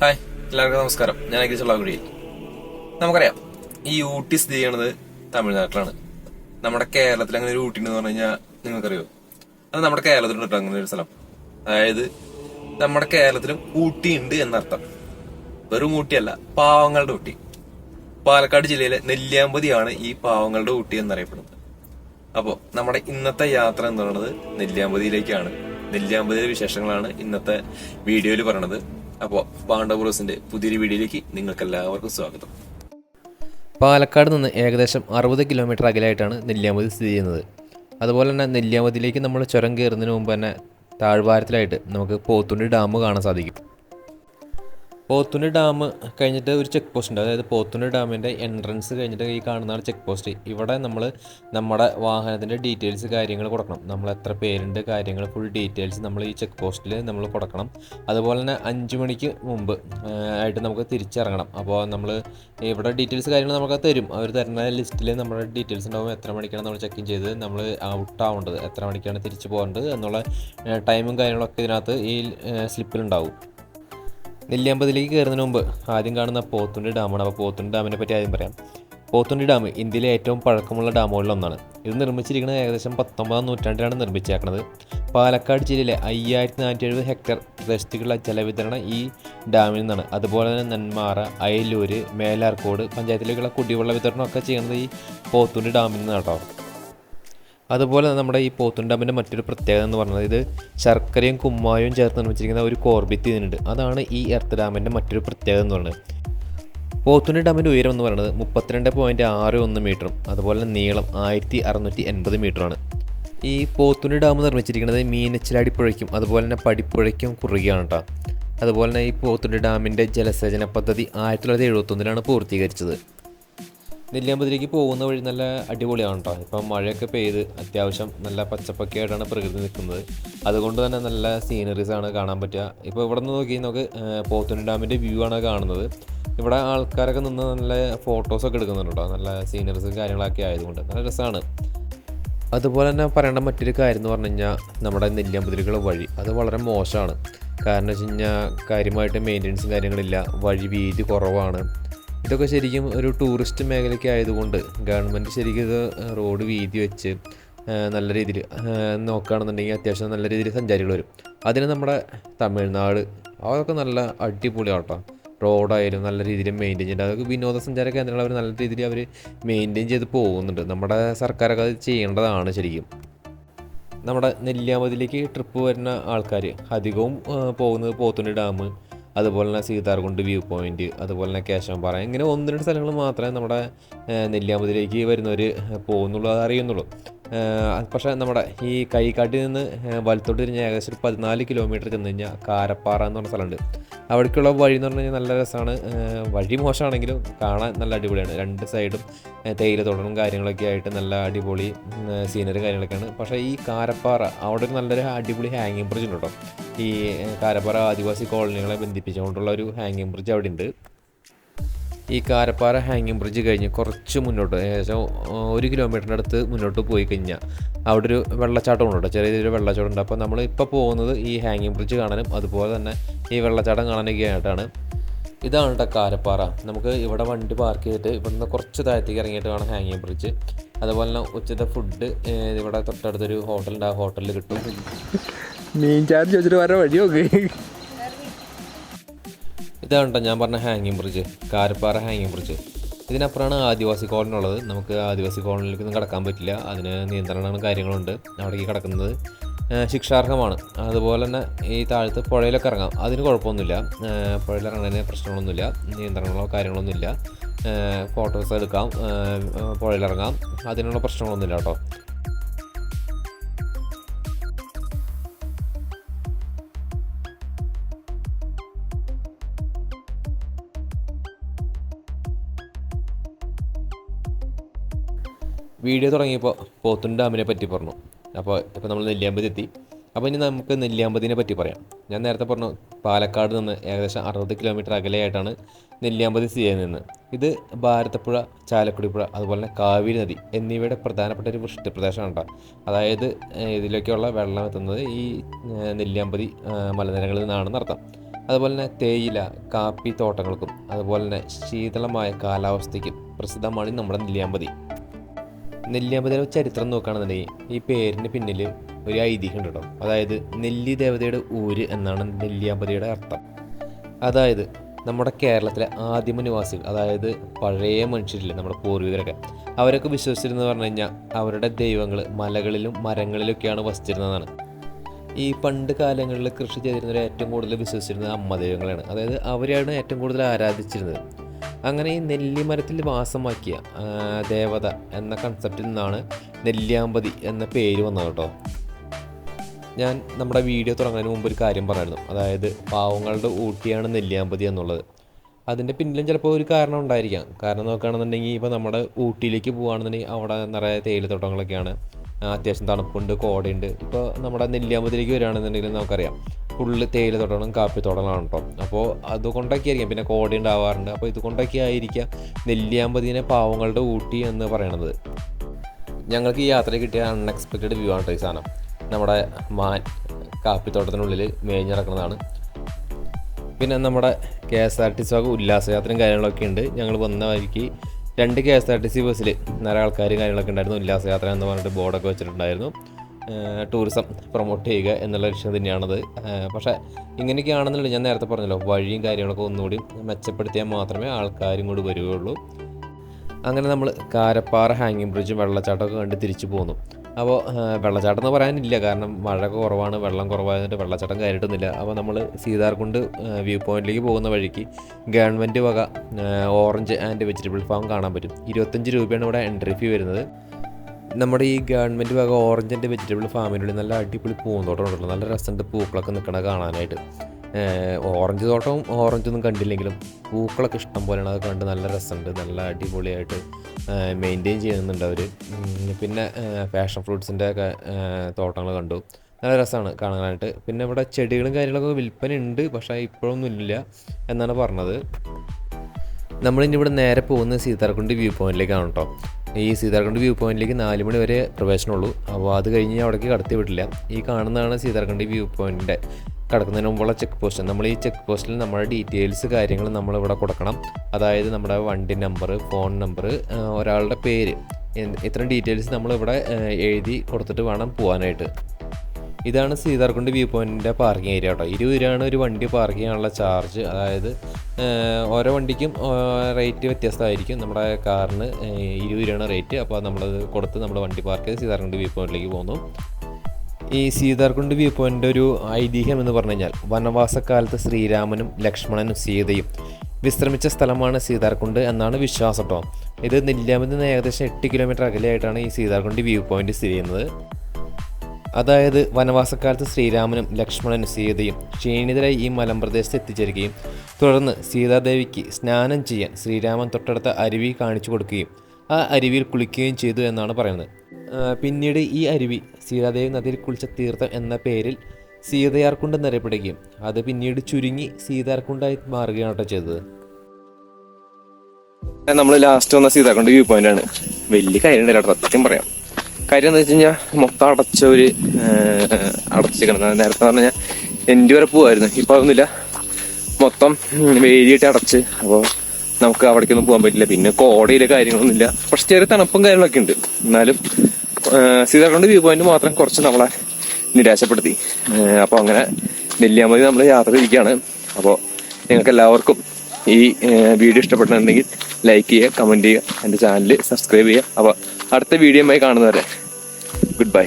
Hi എല്ലാവർക്കും നമസ്കാരം. ഞാൻ അഖിൽ ചുള്ളാകുഴിയിൽ നമുക്കറിയാം ഈ ഊട്ടി സ്ഥിതി ചെയ്യണത് തമിഴ്നാട്ടിലാണ്. നമ്മുടെ കേരളത്തിൽ അങ്ങനെ ഒരു ഊട്ടി എന്ന് പറഞ്ഞു കഴിഞ്ഞാൽ നിങ്ങൾക്കറിയോ? അത് നമ്മുടെ കേരളത്തിലുണ്ട് കേട്ടോ അങ്ങനെ ഒരു സ്ഥലം. അതായത് നമ്മുടെ കേരളത്തിലും ഊട്ടി ഉണ്ട് എന്നർത്ഥം. വെറും ഊട്ടിയല്ല പാവങ്ങളുടെ ഊട്ടി. പാലക്കാട് ജില്ലയിലെ നെല്ലിയാമ്പതിയാണ് ഈ പാവങ്ങളുടെ ഊട്ടി എന്നറിയപ്പെടുന്നത്. അപ്പോ നമ്മുടെ ഇന്നത്തെ യാത്ര എന്ന് പറയുന്നത് നെല്ലിയാമ്പതിയിലേക്കാണ്. നെല്ലിയാമ്പതിയിലെ വിശേഷങ്ങളാണ് ഇന്നത്തെ വീഡിയോയിൽ പറയണത്. അപ്പോ പാണ്ഡവറോസിന്റെ പുതിയൊരു വീഡിയോയിലേക്ക് നിങ്ങൾക്ക് എല്ലാവർക്കും സ്വാഗതം. പാലക്കാട് നിന്ന് ഏകദേശം അറുപത് കിലോമീറ്റർ അകലായിട്ടാണ് നെല്ലിയാമ്പതി സ്ഥിതി ചെയ്യുന്നത്. അതുപോലെ തന്നെ നെല്ലിയാമ്പതിയിലേക്ക് നമ്മൾ ചുരം കയറുന്നതിന് മുമ്പ് തന്നെ താഴ്വാരത്തിലായിട്ട് നമുക്ക് പോത്തുണ്ടി ഡാം കാണാൻ സാധിക്കും. പോത്തുണ്ടി ഡാം കഴിഞ്ഞിട്ട് ഒരു ചെക്ക് പോസ്റ്റ് ഉണ്ട്. അതായത് പോത്തുണ്ടി ഡാമിന്റെ എൻട്രൻസ് കഴിഞ്ഞിട്ട് ഈ കാണുന്നതാണ് ചെക്ക് പോസ്റ്റ് ഇവിടെ നമ്മൾ നമ്മുടെ വാഹനത്തിന്റെ ഡീറ്റെയിൽസ് കാര്യങ്ങൾ കൊടുക്കണം. നമ്മൾ എത്ര പേരുണ്ട് കാര്യങ്ങൾ ഫുൾ ഡീറ്റെയിൽസ് നമ്മൾ ഈ ചെക്ക് പോസ്റ്റിൽ നമ്മൾ കൊടുക്കണം. അതുപോലെ തന്നെ അഞ്ച് മണിക്ക് മുമ്പ് ആയിട്ട് നമുക്ക് തിരിച്ചിറങ്ങണം. അപ്പോൾ നമ്മൾ ഇവിടെ ഡീറ്റെയിൽസ് കാര്യങ്ങൾ നമുക്ക് തരും. അവർ തരുന്ന ലിസ്റ്റിൽ നമ്മുടെ ഡീറ്റെയിൽസ് ഉണ്ടാവും. എത്ര മണിക്കാണ് നമ്മൾ ചെക്ക് ഇൻ ചെയ്ത് നമ്മൾ ഔട്ട് ആവേണ്ടത്. എത്ര മണിക്കാണ് തിരിച്ചു പോകേണ്ടത് എന്നുള്ള ടൈമും കാര്യങ്ങളൊക്കെ ഇതിനകത്ത് ഈ സ്ലിപ്പിലുണ്ടാവും നെല്ലിയാമ്പതിലേക്ക് കയറുന്നതിന് മുമ്പ് ആദ്യം കാണുന്ന പോത്തുണ്ടി ഡാമാണ്. അപ്പോൾ പോത്തുണ്ടി ഡാമിനെ പറ്റി ആദ്യം പറയാം. പോത്തുണ്ടി ഡാം ഇന്ത്യയിലെ ഏറ്റവും പഴക്കമുള്ള ഡാമുകളിലൊന്നാണ് ഇത് നിർമ്മിച്ചിരിക്കുന്നത് ഏകദേശം പത്തൊമ്പതാം നൂറ്റാണ്ടിലാണ് നിർമ്മിച്ചേക്കുന്നത് പാലക്കാട് ജില്ലയിലെ അയ്യായിരത്തി നാനൂറ്റി എഴുപത് ഹെക്ടർ പ്രദേശത്തേക്കുള്ള ജലവിതരണം ഈ ഡാമിൽ നിന്നാണ്. അതുപോലെ തന്നെ നെന്മാറ അയലൂര് മേലാർക്കോട് പഞ്ചായത്തിലേക്കുള്ള കുടിവെള്ള വിതരണമൊക്കെ ചെയ്യുന്നത് ഈ പോത്തുണ്ടി ഡാമിൽ നിന്നാണ് കേട്ടോ. അതുപോലെ നമ്മുടെ ഈ പോത്തുണ്ടാമ്പിന്റെ മറ്റൊരു പ്രത്യേകത എന്ന് പറയുന്നത് ഇത് ശർക്കരയും കുമ്മായവും ചേർത്ത് നിർമ്മിച്ചിരിക്കുന്ന ഒരു കോർബിറ്റ് ഇതിനുണ്ട്. അതാണ് ഈ എർത്ത് ഡാമിന്റെ മറ്റൊരു പ്രത്യേകത എന്ന് പറയുന്നത് പോത്തുണ്ടി ഡാമിന്റെ ഉയരം എന്ന് പറയുന്നത് മുപ്പത്തിരണ്ട് പോയിന്റ് ആറ് ഒന്ന് മീറ്ററും അതുപോലെ നീളം ആയിരത്തി അറുന്നൂറ്റി എൺപത് മീറ്ററാണ് ഈ പോത്തുണ്ടി ഡാം നിർമ്മിച്ചിരിക്കുന്നത് മീനച്ചിലാടി പുഴയ്ക്കും അതുപോലെ തന്നെ പടിപ്പുഴയ്ക്കും കുറുകയാണ് കേട്ടോ അതുപോലെ തന്നെ ഈ പോത്തുണ്ടി ഡാമിന്റെ ജലസേചന പദ്ധതി ആയിരത്തി തൊള്ളായിരത്തി എഴുപത്തൊന്നിലാണ് പൂർത്തീകരിച്ചത്. നെല്ലിയാമ്പതിലേക്ക് പോകുന്ന വഴി നല്ല അടിപൊളിയാണ് കേട്ടോ ഇപ്പം മഴയൊക്കെ പെയ്ത് അത്യാവശ്യം നല്ല പച്ചപ്പൊക്കെ ആയിട്ടാണ് പ്രകൃതി നിൽക്കുന്നത്. അതുകൊണ്ട് തന്നെ നല്ല സീനറീസ് ആണ് കാണാൻ പറ്റുക. ഇപ്പോൾ ഇവിടെ നിന്ന് നോക്കി നമുക്ക് പോത്തുണ്ടി ഡാമിന്റെ വ്യൂ ആണ് കാണുന്നത്. ഇവിടെ ആൾക്കാരൊക്കെ നിന്ന് നല്ല ഫോട്ടോസൊക്കെ എടുക്കുന്നുണ്ട് കേട്ടോ നല്ല സീനറീസും കാര്യങ്ങളൊക്കെ ആയതുകൊണ്ട് നല്ല രസമാണ് അതുപോലെ തന്നെ പറയേണ്ട മറ്റൊരു കാര്യം എന്ന് പറഞ്ഞു കഴിഞ്ഞാൽ നമ്മുടെ നെല്ലിയാമ്പതിരികളുടെ വഴി. അത് വളരെ മോശമാണ്. കാരണം വെച്ച് കഴിഞ്ഞാൽ കാര്യമായിട്ട് മെയിന്റനൻസും കാര്യങ്ങളില്ല വഴി വീതി കുറവാണ്. ഇതൊക്കെ ശരിക്കും ഒരു ടൂറിസ്റ്റ് മേഖലയ്ക്ക് ആയതുകൊണ്ട് ഗവൺമെന്റ് ശരിക്കും ഇത് റോഡ് വീതി വെച്ച് നല്ല രീതിയിൽ നോക്കുകയാണെന്നുണ്ടെങ്കിൽ അത്യാവശ്യം നല്ല രീതിയിൽ സഞ്ചാരികൾ വരും. അതിന് നമ്മുടെ തമിഴ്നാട് അതൊക്കെ നല്ല അടിപൊളിയാണ് കേട്ടോ റോഡായാലും നല്ല രീതിയിൽ മെയിന്റെയിൻ ചെയ്യുന്നുണ്ട് അതൊക്കെ വിനോദസഞ്ചാര കേന്ദ്രങ്ങൾ അവർ നല്ല രീതിയിൽ അവർ മെയിന്റെയിൻ ചെയ്ത് പോകുന്നുണ്ട്. നമ്മുടെ സർക്കാരൊക്കെ അത് ചെയ്യേണ്ടതാണ് ശരിക്കും. നമ്മുടെ നെല്ലിയാമ്പതിലേക്ക് ട്രിപ്പ് വരുന്ന ആൾക്കാർ അധികവും പോകുന്നത് പോത്തുണ്ടി ഡാം അതുപോലെ തന്നെ സീതാർകുണ്ട് വ്യൂ പോയിന്റ് അതുപോലെ തന്നെ കേശവംപാറ ഇങ്ങനെ ഒന്ന് രണ്ട് സ്ഥലങ്ങൾ മാത്രമേ നമ്മുടെ നെല്ലിയാമ്പതിലേക്ക് വരുന്നവർ പോകുന്നുള്ളൂ അത് അറിയുന്നുള്ളൂ. പക്ഷേ നമ്മുടെ ഈ കൈക്കാട്ടിൽ നിന്ന് വലത്തോട്ട് തിരിഞ്ഞ് ഏകദേശം ഒരു പതിനാല് കിലോമീറ്റർ ചെന്ന് കഴിഞ്ഞാൽ കാരപ്പാറ എന്ന് പറഞ്ഞ സ്ഥലമുണ്ട്. അവിടേക്കുള്ള വഴി എന്ന് പറഞ്ഞു കഴിഞ്ഞാൽ നല്ല രസമാണ് വഴി മോശമാണെങ്കിലും കാണാൻ നല്ല അടിപൊളിയാണ്. രണ്ട് സൈഡും തേയില തേയിലത്തോട്ടവും കാര്യങ്ങളൊക്കെ ആയിട്ട് നല്ല അടിപൊളി സീനറി കാര്യങ്ങളൊക്കെയാണ്. പക്ഷേ ഈ കാരപ്പാറ അവിടെ ഒരു നല്ലൊരു അടിപൊളി ഹാങ്ങിങ് ബ്രിഡ്ജ് ഉണ്ട് കേട്ടോ. ഈ കാരപ്പാറ ആദിവാസി കോളനികളെ ബന്ധിപ്പിച്ചുകൊണ്ടുള്ള ഒരു ഹാങ്ങിങ് ബ്രിഡ്ജ് അവിടെ ഉണ്ട് ഈ കാരപ്പാറ ഹാങ്ങിങ് ബ്രിഡ്ജ് കഴിഞ്ഞ് കുറച്ച് മുന്നോട്ട് ഏകദേശം ഒരു കിലോമീറ്ററിന്റെ അടുത്ത് മുന്നോട്ട് പോയി കഴിഞ്ഞാൽ അവിടെ ഒരു വെള്ളച്ചാട്ടം ഉണ്ട് കേട്ടോ. ചെറിയ രീതിയിൽ വെള്ളച്ചാട്ടം ഉണ്ട്. അപ്പോൾ നമ്മൾ ഇപ്പോൾ പോകുന്നത് ഈ ഹാങ്ങിങ് ബ്രിഡ്ജ് കാണാനും അതുപോലെ തന്നെ ഈ വെള്ളച്ചാട്ടം കാണാനൊക്കെ ആയിട്ടാണ് ഇതാണ് കേട്ടോ കാരപ്പാറ. നമുക്ക് ഇവിടെ വണ്ടി പാർക്ക് ചെയ്തിട്ട് ഇവിടുന്ന് കുറച്ച് താഴത്തേക്ക് ഇറങ്ങിയിട്ട് വേണം ഹാങ്ങിങ് ബ്രിഡ്ജ് അതുപോലെ തന്നെ ഉച്ചത്തെ ഫുഡ് ഇവിടെ തൊട്ടടുത്തൊരു ഹോട്ടലുണ്ട് ആ ഹോട്ടലിൽ കിട്ടും. മീൻ ചാർജ് വെച്ചിട്ട് വരാൻ വഴി നോക്ക്. ഇതാണ് ഞാൻ പറഞ്ഞ ഹാങ്ങിങ് ബ്രിഡ്ജ് കാരപ്പാറ ഹാങ്ങിങ് ബ്രിഡ്ജ് ഇതിനപ്പുറമാണ് ആദിവാസി കോളനി ഉള്ളത്. നമുക്ക് ആദിവാസി കോളനിയിലേക്കൊന്നും കടക്കാൻ പറ്റില്ല. അതിന് നിയന്ത്രണങ്ങളും കാര്യങ്ങളുണ്ട്. അവിടേക്ക് കിടക്കുന്നത് ശിക്ഷാർഹമാണ്. അതുപോലെ തന്നെ ഈ താഴത്ത് പുഴയിലൊക്കെ ഇറങ്ങാം. അതിന് കുഴപ്പമൊന്നുമില്ല. പുഴയിലിറങ്ങുന്നതിന് പ്രശ്നങ്ങളൊന്നുമില്ല. നിയന്ത്രണങ്ങളോ കാര്യങ്ങളൊന്നുമില്ല. ഫോട്ടോസ് എടുക്കാം. പുഴയിലിറങ്ങാം അതിനുള്ള പ്രശ്നങ്ങളൊന്നുമില്ല കേട്ടോ. വീഡിയോ തുടങ്ങിയപ്പോൾ പോത്തുൻ ഡാമിനെ പറ്റി പറഞ്ഞു. അപ്പോൾ ഇപ്പോൾ നമ്മൾ നെല്ലിയാമ്പതി എത്തി. അപ്പോൾ ഇനി നമുക്ക് നെല്ലിയാമ്പതിനെ പറ്റി പറയാം. ഞാൻ നേരത്തെ പറഞ്ഞു പാലക്കാട് നിന്ന് ഏകദേശം അറുപത് കിലോമീറ്റർ അകലെയായിട്ടാണ് നെല്ലിയാമ്പതി സ്ഥിതി ചെയ്യുന്നത് ഇത് ഭാരതപ്പുഴ ചാലക്കുടിപ്പുഴ അതുപോലെ തന്നെ കാവേരി നദി എന്നിവയുടെ പ്രധാനപ്പെട്ട ഒരു വൃഷ്ടി പ്രദേശമാണ് കേട്ടോ. അതായത് ഇതിലേക്കുള്ള വെള്ളം എത്തുന്നത് ഈ നെല്ലിയാമ്പതി മലനിരകളിൽ നിന്നാണെന്ന് അർത്ഥം. അതുപോലെ തന്നെ തേയില കാപ്പി തോട്ടങ്ങൾക്കും അതുപോലെ തന്നെ ശീതളമായ കാലാവസ്ഥയ്ക്കും പ്രസിദ്ധമാണ് നമ്മുടെ നെല്ലിയാമ്പതി. നെല്ലിയാമ്പതിയുടെ ചരിത്രം നോക്കുകയാണെന്നുണ്ടെങ്കിൽ ഈ പേരിന് പിന്നിൽ ഒരു ഐതിഹ്യം ഉണ്ട് കേട്ടോ അതായത് നെല്ലി ദേവതയുടെ ഊര് എന്നാണ് നെല്ലിയാമ്പതിയുടെ അർത്ഥം. അതായത് നമ്മുടെ കേരളത്തിലെ ആദിമ നിവാസികൾ അതായത് പഴയ മനുഷ്യരില്ലേ നമ്മുടെ പൂർവികരൊക്കെ. അവരൊക്കെ വിശ്വസിച്ചിരുന്നത് പറഞ്ഞു കഴിഞ്ഞാൽ അവരുടെ ദൈവങ്ങൾ മലകളിലും മരങ്ങളിലൊക്കെയാണ് വസിച്ചിരുന്നതാണ്. ഈ പണ്ട് കാലങ്ങളിൽ കൃഷി ചെയ്തിരുന്നവർ ഏറ്റവും കൂടുതൽ വിശ്വസിച്ചിരുന്നത് അമ്മ ദൈവങ്ങളാണ് അതായത് അവരെയാണ് ഏറ്റവും കൂടുതൽ ആരാധിച്ചിരുന്നത്. അങ്ങനെ ഈ നെല്ലിമരത്തിൽ വാസമാക്കിയ ദേവത എന്ന കൺസെപ്റ്റിൽ നിന്നാണ് നെല്ലിയാമ്പതി എന്ന പേര് വന്നത് കേട്ടോ. ഞാൻ നമ്മുടെ വീഡിയോ തുടങ്ങുന്നതിന് മുമ്പ് ഒരു കാര്യം പറയായിരുന്നു അതായത് പാവങ്ങളുടെ ഊട്ടിയാണ് നെല്ലിയാമ്പതി എന്നുള്ളത്. അതിന്റെ പിന്നിലും ചിലപ്പോൾ ഒരു കാരണം ഉണ്ടായിരിക്കാം. കാരണം നോക്കുകയാണെന്നുണ്ടെങ്കിൽ ഇപ്പോൾ നമ്മുടെ ഊട്ടിയിലേക്ക് പോകുകയാണെന്നുണ്ടെങ്കിൽ അവിടെ നിറയെ തേയിലത്തോട്ടങ്ങളൊക്കെയാണ്. അത്യാവശ്യം തണുപ്പുണ്ട് കോടയുണ്ട്. ഇപ്പോൾ നമ്മുടെ നെല്ലിയാമ്പതിയിലേക്ക് വരികയാണെന്നുണ്ടെങ്കിൽ നമുക്കറിയാം. ഫുള്ള് തേയില തൊടണം കാപ്പി തൊടണം കേട്ടോ. അപ്പോൾ അതുകൊണ്ടൊക്കെ ആയിരിക്കാം പിന്നെ കോടി ഉണ്ടാവാറുണ്ട്. അപ്പോൾ ഇതുകൊണ്ടൊക്കെ ആയിരിക്കാം. നെല്ലിയാമ്പതിനെ പാവങ്ങളുടെ ഊട്ടി എന്ന് പറയണത്. ഞങ്ങൾക്ക് ഈ യാത്ര കിട്ടിയ അൺഎക്സ്പെക്റ്റഡ് വ്യൂ ആണ് ഈ സാധനം. നമ്മുടെ മാൻ കാപ്പിത്തോട്ടത്തിനുള്ളിൽ മേഞ്ഞിറക്കുന്നതാണ് പിന്നെ നമ്മുടെ K S R T C ഭാഗം ഉല്ലാസയാത്രയും കാര്യങ്ങളൊക്കെ ഉണ്ട്. ഞങ്ങൾ വന്ന വഴിക്ക് രണ്ട് K S R T C ബസ്സിൽ നിറയെ ആൾക്കാരും കാര്യങ്ങളൊക്കെ ഉണ്ടായിരുന്നു. ഉല്ലാസയാത്ര എന്ന് പറഞ്ഞിട്ട് ബോർഡൊക്കെ വെച്ചിട്ടുണ്ടായിരുന്നു. ടൂറിസം പ്രൊമോട്ട് ചെയ്യുക എന്നുള്ള ലക്ഷ്യം തന്നെയാണത്. പക്ഷേ ഇങ്ങനെയൊക്കെയാണെന്നുള്ളത് ഞാൻ നേരത്തെ പറഞ്ഞല്ലോ വഴിയും കാര്യങ്ങളൊക്കെ ഒന്നുകൂടി മെച്ചപ്പെടുത്തിയാൽ മാത്രമേ ആൾക്കാരും കൂടി വരികയുള്ളൂ. അങ്ങനെ നമ്മൾ കാരപ്പാറ ഹാങ്ങിങ് ബ്രിഡ്ജും വെള്ളച്ചാട്ടമൊക്കെ കണ്ട് തിരിച്ചു പോന്നു. അപ്പോൾ വെള്ളച്ചാട്ടം എന്ന് പറയാനില്ല. കാരണം മഴ കുറവാണ് വെള്ളം കുറവായതുകൊണ്ട് വെള്ളച്ചാട്ടം കയറിയിട്ടൊന്നുമില്ല. അപ്പോൾ നമ്മൾ സീതാർകുണ്ട് വ്യൂ പോയിന്റിലേക്ക് പോകുന്ന വഴിക്ക് ഗവൺമെന്റ് വക ഓറഞ്ച് ആൻഡ് വെജിറ്റബിൾ ഫാം കാണാൻ പറ്റും. ഇരുപത്തഞ്ച് രൂപയാണ് ഇവിടെ എൻട്രി ഫീ വരുന്നത്. നമ്മുടെ ഈ ഗവൺമെന്റ് വക ഓറഞ്ച് ആൻഡ് വെജിറ്റബിൾ ഫാമിനുള്ളിൽ നല്ല അടിപൊളി പൂന്തോട്ടം ഉണ്ടല്ലോ. നല്ല രസമുണ്ട് പൂക്കളൊക്കെ നിൽക്കണ കാണാനായിട്ട്. ഓറഞ്ച് തോട്ടവും ഓറഞ്ചൊന്നും കണ്ടില്ലെങ്കിലും പൂക്കളൊക്കെ ഇഷ്ടം പോലെയാണ്. അത് കണ്ട് നല്ല രസമുണ്ട്. നല്ല അടിപൊളിയായിട്ട് മെയിന്റെയിൻ ചെയ്യുന്നുണ്ട് അവർ പിന്നെ ഫാഷൻ ഫ്രൂട്ട്സിന്റെ ഒക്കെ തോട്ടങ്ങൾ കണ്ടു. നല്ല രസമാണ് കാണാനായിട്ട്. പിന്നെ ഇവിടെ ചെടികളും കാര്യങ്ങളൊക്കെ വിൽപ്പന ഉണ്ട് പക്ഷേ ഇപ്പോഴൊന്നും ഇല്ല എന്നാണ് പറഞ്ഞത്. നമ്മളിനി ഇവിടെ നേരെ പോകുന്നത് സീതാർകുണ്ട് വ്യൂ പോയിന്റിലേക്കാണ് കേട്ടോ. ഈ സീതാർകുണ്ട് വ്യൂ പോയിന്റിലേക്ക് നാല് മണി വരെ പ്രവേശനമുള്ളൂ. അപ്പോൾ അത് കഴിഞ്ഞ് അവിടേക്ക് കടത്തി വിട്ടില്ല. ഈ കാണുന്നതാണ് സീതാർകുണ്ട് വ്യൂ പോയിന്റിന്റെ കടക്കുന്നതിന് മുമ്പുള്ള ചെക്ക് പോസ്റ്റ് നമ്മൾ ഈ ചെക്ക് പോസ്റ്റിൽ നമ്മുടെ ഡീറ്റെയിൽസ് കാര്യങ്ങൾ നമ്മളിവിടെ കൊടുക്കണം. അതായത് നമ്മുടെ വണ്ടി നമ്പർ ഫോൺ നമ്പർ ഒരാളുടെ പേര്. ഇത്രയും ഡീറ്റെയിൽസ് നമ്മളിവിടെ എഴുതി കൊടുത്തിട്ട് വേണം പോകാനായിട്ട് ഇതാണ് സീതാർകുണ്ട് വ്യൂ പോയിന്റിന്റെ പാർക്കിംഗ് ഏരിയ കേട്ടോ. ഇരുപത് രൂപയാണ് ഒരു വണ്ടി പാർക്ക് ചെയ്യാനുള്ള ചാർജ്. അതായത് ഓരോ വണ്ടിക്കും റേറ്റ് വ്യത്യസ്തമായിരിക്കും. നമ്മുടെ കാറിന് ഇരുപത് രൂപയാണ് റേറ്റ്. അപ്പോൾ നമ്മളത് കൊടുത്ത് നമ്മൾ വണ്ടി പാർക്ക് ചെയ്ത് സീതാർകുണ്ട് വ്യൂ പോയിന്റിലേക്ക് പോകുന്നു. ഈ സീതാർകുണ്ട് വ്യൂ പോയിന്റ് ഒരു ഐതിഹ്യം എന്ന് പറഞ്ഞു കഴിഞ്ഞാൽ വനവാസക്കാലത്ത് ശ്രീരാമനും ലക്ഷ്മണനും സീതയും വിശ്രമിച്ച സ്ഥലമാണ് സീതാർകുണ്ട് എന്നാണ് വിശ്വാസം കേട്ടോ. ഇത് നെല്ലിയാമ്പതിൽ ഏകദേശം എട്ട് കിലോമീറ്റർ അകലെയായിട്ടാണ് ഈ സീതാർകുണ്ട് വ്യൂ പോയിന്റ് സ്ഥിതി ചെയ്യുന്നത്. അതായത് വനവാസക്കാലത്ത് ശ്രീരാമനും ലക്ഷ്മണനും സീതയും ക്ഷീണിതരായി ഈ മലമ്പ്രദേശത്ത് എത്തിച്ചേരുകയും തുടർന്ന് സീതാദേവിക്ക് സ്നാനം ചെയ്യാൻ ശ്രീരാമൻ തൊട്ടടുത്ത അരുവി കാണിച്ചു കൊടുക്കുകയും ആ അരുവിയിൽ കുളിക്കുകയും ചെയ്തു എന്നാണ് പറയുന്നത്. പിന്നീട് ഈ അരുവി സീതാദേവി നദിയിൽ കുളിച്ച തീർത്ഥം എന്ന പേരിൽ സീതയാർക്കുണ്ട് എന്നറിയപ്പെടുകയും അത് പിന്നീട് ചുരുങ്ങി സീതാർക്കുണ്ടായി മാറുകയാണ് കേട്ടോ ചെയ്തത്. നമ്മൾ ലാസ്റ്റ് വന്ന സീതാക്കുണ്ട് വ്യൂ പോയിന്റ് ആണ്. വലിയ കാര്യം സത്യം പറയാം. കാര്യം എന്താ വെച്ച് കഴിഞ്ഞാൽ മൊത്തം അടച്ച ഒരു അടച്ചിരിക്കണം നേരത്തെ പറഞ്ഞു കഴിഞ്ഞാൽ എന്റെ വരെ പോവായിരുന്നു. ഇപ്പൊ അതൊന്നുമില്ല. മൊത്തം വേലിയിട്ട് അടച്ച്. അപ്പോൾ നമുക്ക് അവിടേക്കൊന്നും പോകാൻ പറ്റില്ല. പിന്നെ കോടയിലെ കാര്യങ്ങളൊന്നുമില്ല. പക്ഷെ ചെറിയ തണുപ്പും കാര്യങ്ങളൊക്കെ ഉണ്ട്. എന്നാലും സീതാർകുണ്ട് വ്യൂ പോയിന്റ് മാത്രം കുറച്ച് നമ്മളെ നിരാശപ്പെടുത്തി. അപ്പോൾ അങ്ങനെ നെല്ലിയാമ്പതി നമ്മൾ യാത്ര തിരിക്കുകയാണ് അപ്പോൾ നിങ്ങൾക്ക് എല്ലാവർക്കും ഈ വീഡിയോ ഇഷ്ടപ്പെട്ടിട്ടുണ്ടെങ്കിൽ ലൈക്ക് ചെയ്യുക കമന്റ് ചെയ്യുക എന്റെ ചാനൽ സബ്സ്ക്രൈബ് ചെയ്യുക. അപ്പോൾ അടുത്ത വീഡിയോയുമായി കാണുന്നവരെ. Good bye